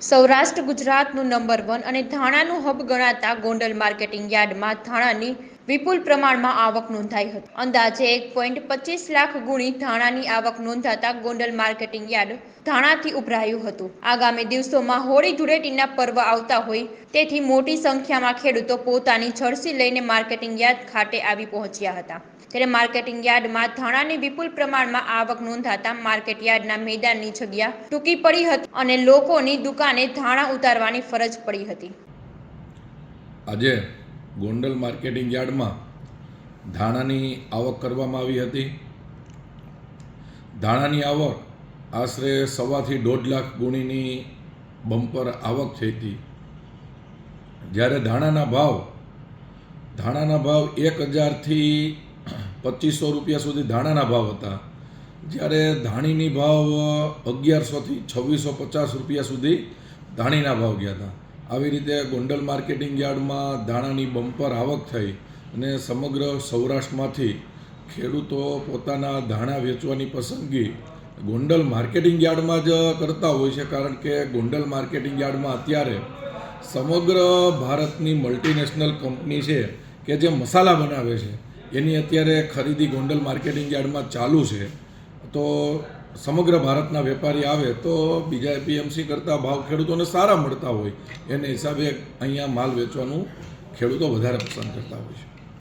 સૌરાષ્ટ્ર ગુજરાતનું number one અને ધાણાનું hub ગણાતા ગોંડલ માર્કેટિંગ યાર્ડમાં ધાણાની વિપુલ પ્રમાણમાં આવક નોંધાઈ હતી. અંદાજે એક પોઈન્ટ પચીસ લાખ ગુણી ધાણાની આવક નોંધાતા ગોંડલ માર્કેટિંગ યાર્ડ ધાણાથી ઉભરાયું હતું. આગામી દિવસોમાં હોળી ધૂળેટીના પર્વ આવતા હોય તેથી મોટી સંખ્યામાં ખેડૂતો પોતાની જર્સી લઈને માર્કેટિંગ યાર્ડ ખાતે આવી પહોંચ્યા હતા. ત્યારે માર્કેટિંગ યાર્ડમાં ધાણાની વિપુલ પ્રમાણમાં આવક નોંધાતા માર્કેટ યાર્ડના મેદાનની જગ્યા ટૂંકી પડી હતી અને લોકોની દુકાને ધાણા ઉતારવાની ફરજ પડી હતી. આજે ગોંડલ માર્કેટિંગ યાર્ડમાં ધાણાની આવક કરવામાં આવી હતી. ધાણાની આવક આશરે સવાથી દોઢ લાખ ગુણીની બમ્પર આવક થઈ હતી. જ્યારે ધાણાના ભાવ ધાણાના ભાવ એક હજારથી પચીસો રૂપિયા સુધી ધાણાના ભાવ હતા. જ્યારે ધાણીની ભાવ અગિયારસોથી છવ્વીસો પચાસ રૂપિયા સુધી ધાણીના ભાવ ગયા હતા. આવી રીતે ગોંડલ માર્કેટિંગ યાર્ડમાં ધાણાની બમ્પર આવક થઈ અને સમગ્ર સૌરાષ્ટ્રમાંથી ખેડૂતો પોતાના ધાણા વેચવાની પસંદગી ગોંડલ માર્કેટિંગ યાર્ડમાં જ કરતા હોય છે, કારણ કે ગોંડલ માર્કેટિંગ યાર્ડમાં અત્યારે સમગ્ર ભારતની મલ્ટીનેશનલ કંપની છે કે જે મસાલા બનાવે છે, એની અત્યારે ખરીદી ગોંડલ માર્કેટિંગ યાર્ડમાં ચાલુ છે. તો સમગ્ર ભારતના વેપારી આવે તો બીજા એપીએમસી કરતાં ભાવ ખેડૂતોને સારા મળતા હોય. એને હિસાબે અહીંયા માલ વેચવાનું ખેડૂતો વધારે પસંદ કરતા હોય છે.